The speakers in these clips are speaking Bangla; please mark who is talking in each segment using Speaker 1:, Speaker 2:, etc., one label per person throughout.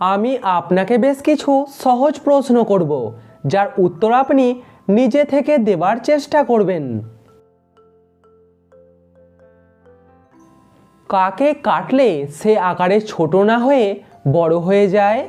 Speaker 1: আমি আপনাকে বেশ কিছু সহজ প্রশ্ন করব, যার উত্তর আপনি নিজে থেকে দেবার চেষ্টা করবেন। কাকে কাটলে সে আকারে ছোট না হয়ে বড় হয়ে যায়?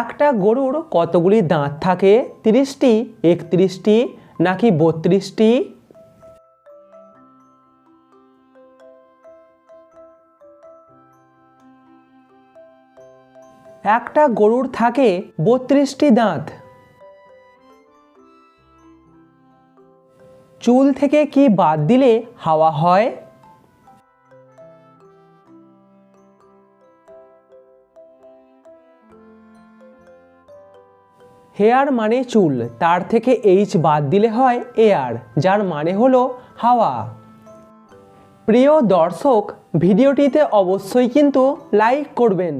Speaker 1: একটা গরুর কতগুলি দাঁত থাকে? তিরিশটি, একত্রিশটি, নাকি বত্রিশটি? একটা গরুর থাকে বত্রিশটি দাঁত। চুল থেকে কি বাদ দিলে হাওয়া হয়? হেয়ার মানে চুল, তার থেকে এইচ বাদ দিলে হয় এয়ার, যার মানে হলো হাওয়া। প্রিয় দর্শক, ভিডিওটিতে অবশ্যই কিন্তু লাইক করবেন।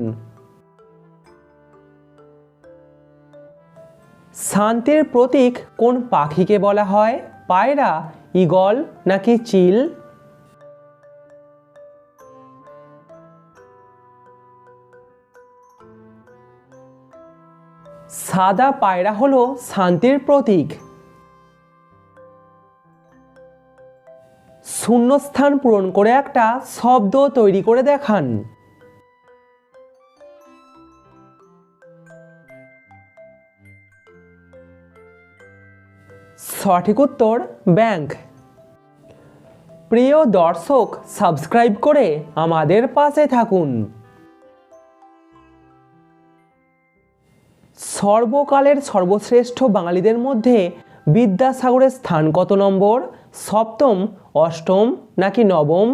Speaker 1: শান্তির প্রতীক কোন পাখিকে বলা হয়? পায়রা, ঈগল নাকি চিল? সাদা পায়রা হলো শান্তির প্রতীক। শূন্যস্থান পূরণ করে একটা শব্দ তৈরি করে দেখান। সঠিক উত্তর, ব্যাংক। প্রিয় দর্শক, সাবস্ক্রাইব করে আমাদের পাশে থাকুন। সর্বকালের সর্বশ্রেষ্ঠ বাঙালিদের মধ্যে বিদ্যাসাগরের স্থান কত নম্বর? সপ্তম, অষ্টম, নাকি নবম?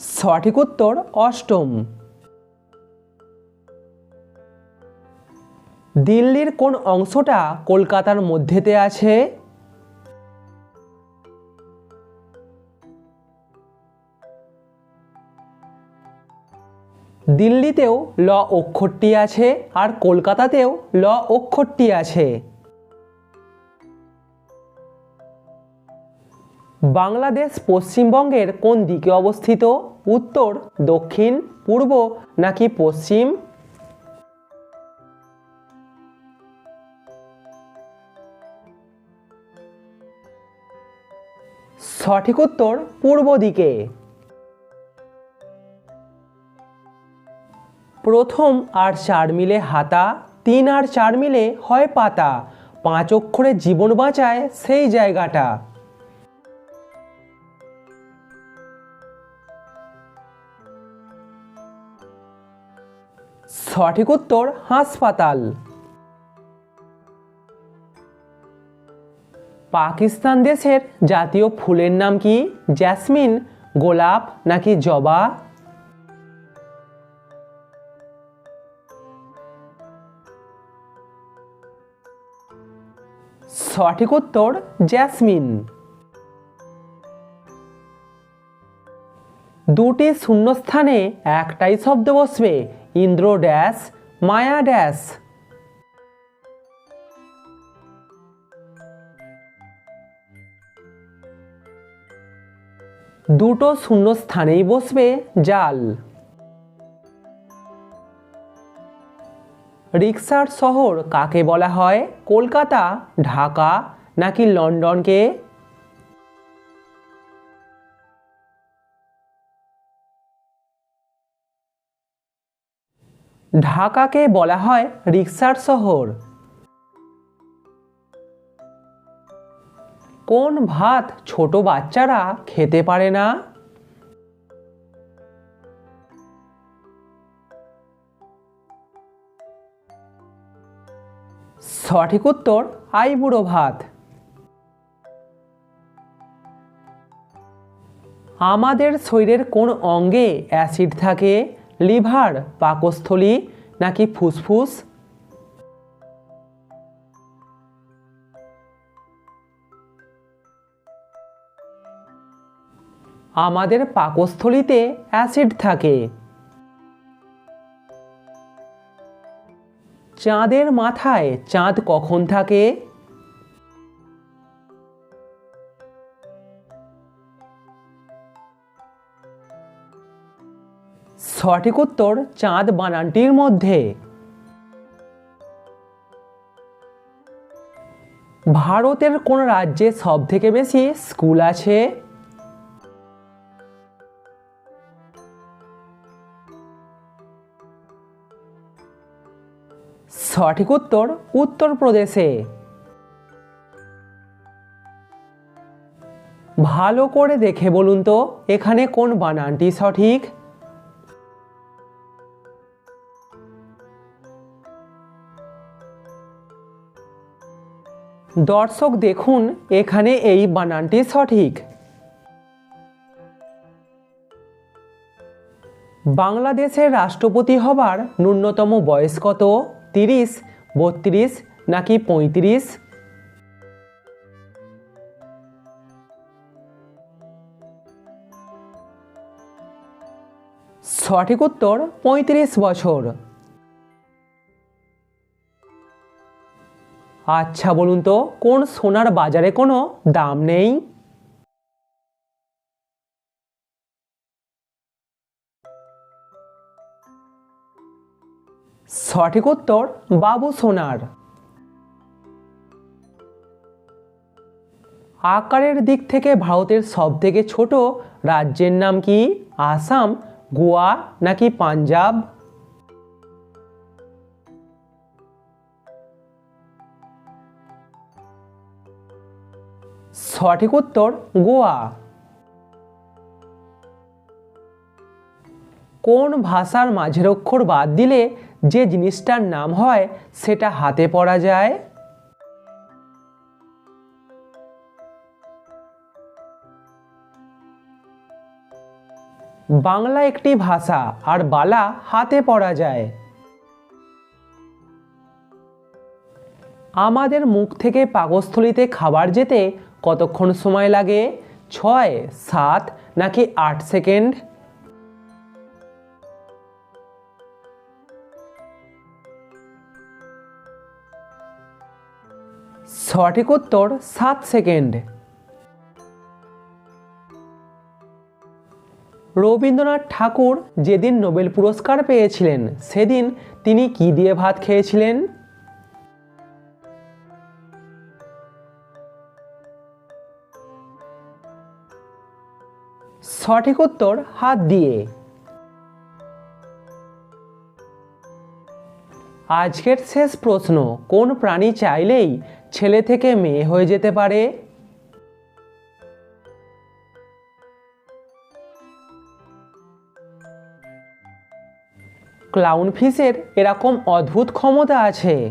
Speaker 1: সঠিক উত্তর, অষ্টম। দিল্লির কোন অংশটা কলকাতার মধ্যেতে আছে? দিল্লিতেও ল অক্ষরটি আছে আর কলকাতাতেও ল অক্ষরটি আছে। বাংলাদেশ পশ্চিমবঙ্গের কোন দিকে অবস্থিত? উত্তর, দক্ষিণ, পূর্ব নাকি পশ্চিম? সঠিক উত্তর পূর্ব দিকে। প্রথম আর চার মিলে হাতা, তিন আর চার মিলে হয় পাতা, পাঁচ অক্ষরে জীবন বাঁচায় সেই জায়গাটা। সঠিক উত্তর, হাসপাতাল। পাকিস্তান দেশের জাতীয় ফুলের নাম কি? জ্যাসমিন, গোলাপ নাকি জবা? সঠিক উত্তর জ্যাসমিন। দুটি শূন্যস্থানে একটাই শব্দ বসবে, ইন্দ্র ড্যাশ, মায়া ড্যাশ। দুটো শূন্যস্থানেই বসবে জাল। রিক্সার শহর কাকে বলা হয়? কলকাতা, ঢাকা নাকি লন্ডনকে? ঢাকাকে বলা হয় রিক্সার শহর। কোন ভাত ছোট বাচ্চারা খেতে পারে না? সঠিক উত্তর আইবুড়ো ভাত। আমাদের শরীরের কোন অঙ্গে অ্যাসিড থাকে? লিভার, পাকস্থলী, নাকি ফুসফুস? আমাদের পাকস্থলিতে অ্যাসিড থাকে। চাঁদের মাথায় চাঁদ কখন থাকে? সঠিক উত্তর চাঁদ বানানটির মধ্যে। ভারতের কোন রাজ্যে সব থেকে বেশি স্কুল আছে? সঠিক উত্তর উত্তরপ্রদেশে। ভালো করে দেখে বলুন তো, এখানে কোন বানানটি সঠিক? দর্শক দেখুন, এখানে এই বানানটি সঠিক। বাংলাদেশের রাষ্ট্রপতি হবার ন্যূনতম বয়স কত? তিরিশ, বত্রিশ নাকি পঁয়ত্রিশ? সঠিক উত্তর, পঁয়ত্রিশ বছর। আচ্ছা বলুন তো, কোন সোনার বাজারে কোনো দাম নেই? সঠিক উত্তর বাবু সোনার। আকারের দিক থেকে ভারতের সব থেকে ছোট রাজ্যের নাম কি? আসাম, গোয়া নাকি পাঞ্জাব? সঠিক উত্তর গোয়া। কোন ভাষার মাঝের অক্ষর বাদ দিলে যে জিনিসটার নাম হয় সেটা হাতে পড়া যায়? বাংলা একটি ভাষা আর বালা হাতে পড়া যায়। আমাদের মুখ থেকে পাকস্থলিতে খাবার যেতে কতক্ষণ সময় লাগে? ছয়, সাত, নাকি আট সেকেন্ড? সঠিক উত্তর সাত সেকেন্ড। রবীন্দ্রনাথ ঠাকুর যেদিন নোবেল পুরস্কার পেয়েছিলেন, সেদিন তিনি কি দিয়ে ভাত খেয়েছিলেন? সঠিক উত্তর হাত দিয়ে। আজকের শেষ প্রশ্ন, কোন প্রাণী চাইলেই ছেলে থেকে মেয়ে হয়ে যেতে পারে? ক্লাউন ফিশের এরকম অদ্ভুত ক্ষমতা আছে।